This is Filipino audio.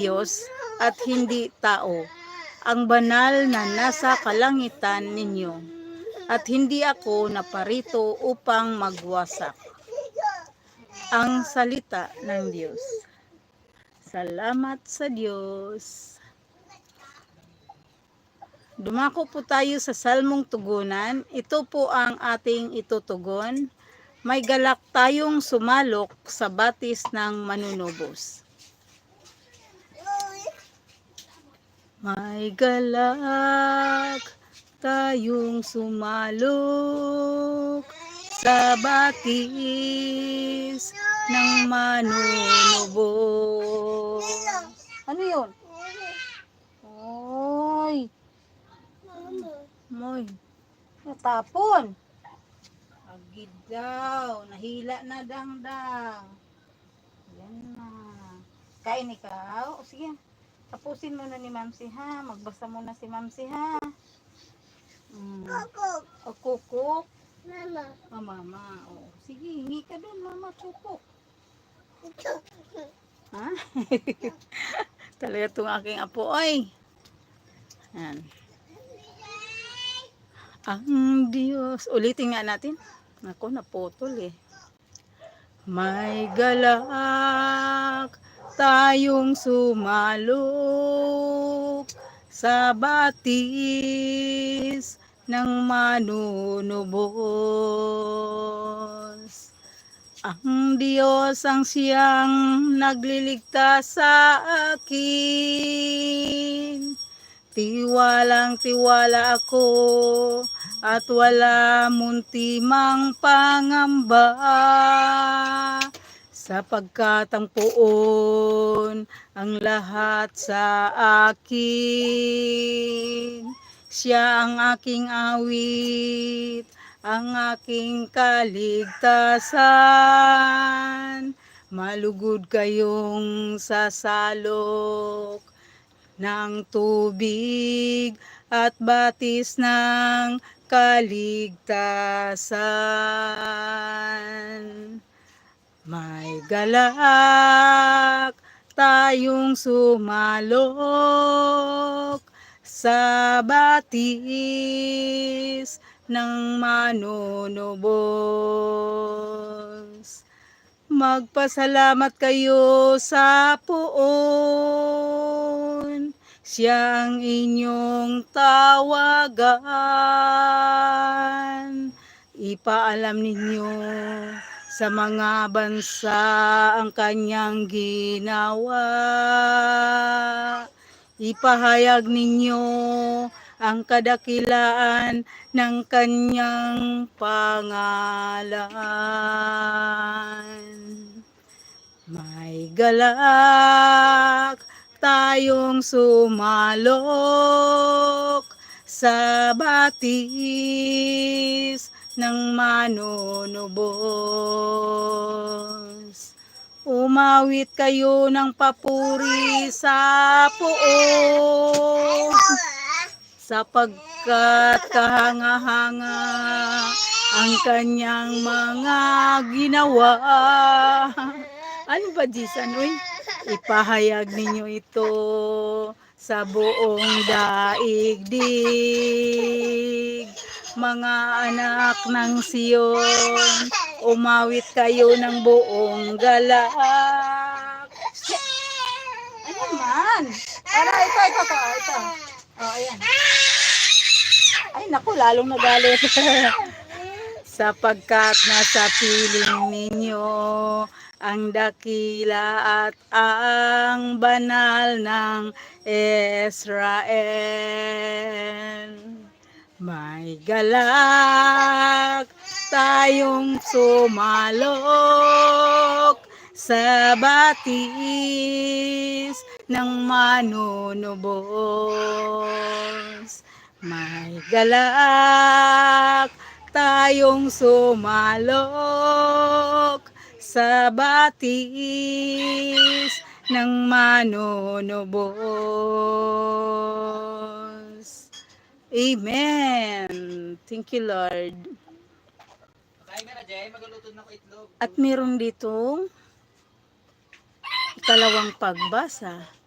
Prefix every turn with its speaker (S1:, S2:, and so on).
S1: Diyos at hindi tao, ang banal na nasa kalangitan ninyo, at hindi ako naparito upang magwasak. Ang salita ng Diyos. Salamat sa Diyos. Dumako po tayo sa salmong tugunan. Ito po ang ating itutugon. May galak tayong sumalok sa batis ng manunubos. May galak tayong sumalok sa batis ng manunubos. Ano yun? Oy, moy. Natapon. Agid daw. Nahila na dangdang. Yan na. Kain ikaw? O sige. Tapusin mo na ni Mamsi ha. Magbasa muna si Mamsi ha. Mm. O kukuk.
S2: Mama.
S1: Ah, mama. O, sige, hingi ka doon, mama. Kukuk. Ha? Talaga itong aking apo. Ay. Yan. Ang Diyos. Ulitin nga natin. Ako, naputol eh. May galak tayong sumalok sa batis ng manunubos. Ang Diyos ang siyang nagliligtas sa akin. Tiwalang tiwala ako at wala muntimang pangamba sapagkat ang poon ang lahat sa akin. Siya ang aking awit, ang aking kaligtasan. Malugod kayong sasalok ng tubig at batis ng kaligtasan. May galak tayong sumalok sa batis ng manunubos. Magpasalamat kayo sa poon. Siya ang inyong tawagan. Ipaalam ninyo sa mga bansa ang kanyang ginawa. Ipahayag ninyo ang kadakilaan ng kanyang pangalan. May galak tayong sumalok sa batis ng manunubos. Umawit kayo ng papuri sa poon sapagkat kahanga-hanga ang kanyang mga ginawa. Ano ba, Jisan? Ipahayag ninyo ito sa buong daigdig. Mga anak ng Siyon, umawit kayo ng buong galak. Ano man? Ano, ito, ito, ito, ito. Oh, ayan. Ay, naku, lalong nagalit. Sapagkat nasa piling ninyo ang dakila at ang banal ng Israel. May galak tayong sumalok sa batis ng manunubos. May galak tayong sumalok sa batis ng manunubos. Amen. Thank you, Lord. At meron ditong ikalawang pagbasa.